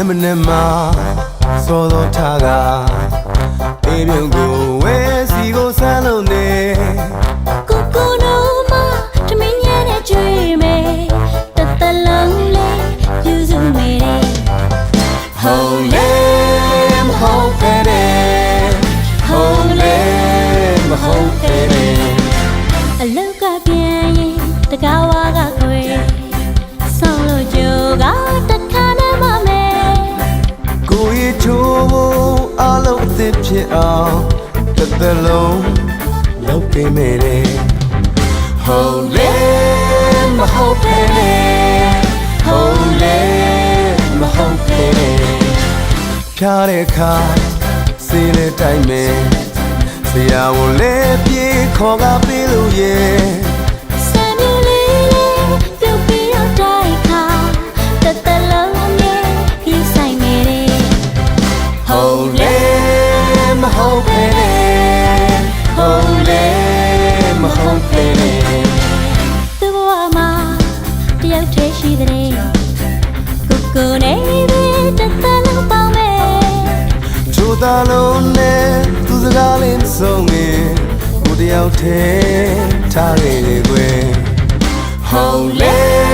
နဲ့မနဲ့မှာစောသောထားကအေးပြုံကိုဝဲစီကိုဆန်းလို့နေကိုကိုနိုမတမင်းရတဲ့ကြွေမယ်တသက်လုံးလေးယူစုမေတဲ့ဟုတ်လေမဟုတ်ပဲတဲ့ဟုတ်လေမဟုတ်ပဲတဲ့အလောက်ကပြန်ရင်တကားဝါ ချိုးဖို့အလုံးအသစ်ဖြစ်အောင်တစ်သက်လုံးလုပ်ပေးမယ်တဲ့ဟုတ်လေမဟုတ်ပဲတဲ့ဟုတ်လေမဟုတ်ပဲတဲ့ဖြားတဲ့အခါစေးတဲ့တိုင်းမယ်ဆရာဝန်လေးပြေခေါ်ကပေးလို့ရဲ့ နေပဲတသက်လုံးပေါင်းမယ်ချိုးသားလုံးနဲ့သူစကားလေးမဆုံးငင်ကိုတယောက်တည်းထားခဲ့လေကွယ်ဟုတ်လေမ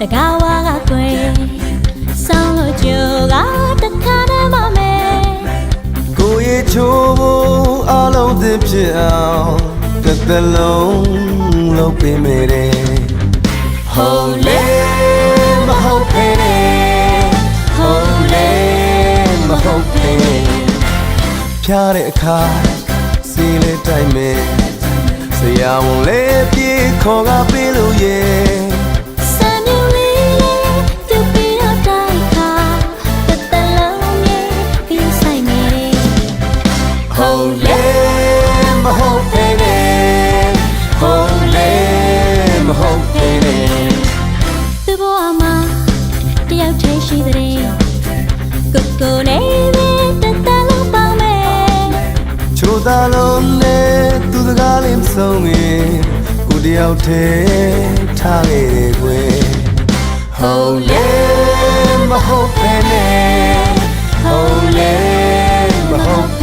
တကားဝါကကွယ်ဆောင်းလို့ကြိုကတခါနဲ့မမဲကိုရဲ့ချိုးဖို့အလုံးသစ်ဖြစ်အောင်တစ်သက်လုံးလုပ်ပေးမယ်တဲ့ဟုတ်လေမဟုတ်ပဲနဲ့ဟုတ်လေမဟုတ်ပဲနဲ့ဖြားတဲ့အခါစီးလေးတိုင်းမယ်ဆရာဝန်လေးပြေခေါ်ကပေးလို့ရဲ့ ထဲရှိတဲ့ကိုကိုလေးပဲတတလုံးပေါင်းမယ်ချိုသားလုံးနဲ့သူစကားလေးမဆုံးငယ်ကိုတယောက်ထဲထားခဲ့တယ်ကွယ်ဟုတ်လေမဟုတ်ပဲနဲ့ဟုတ်လေမဟုတ်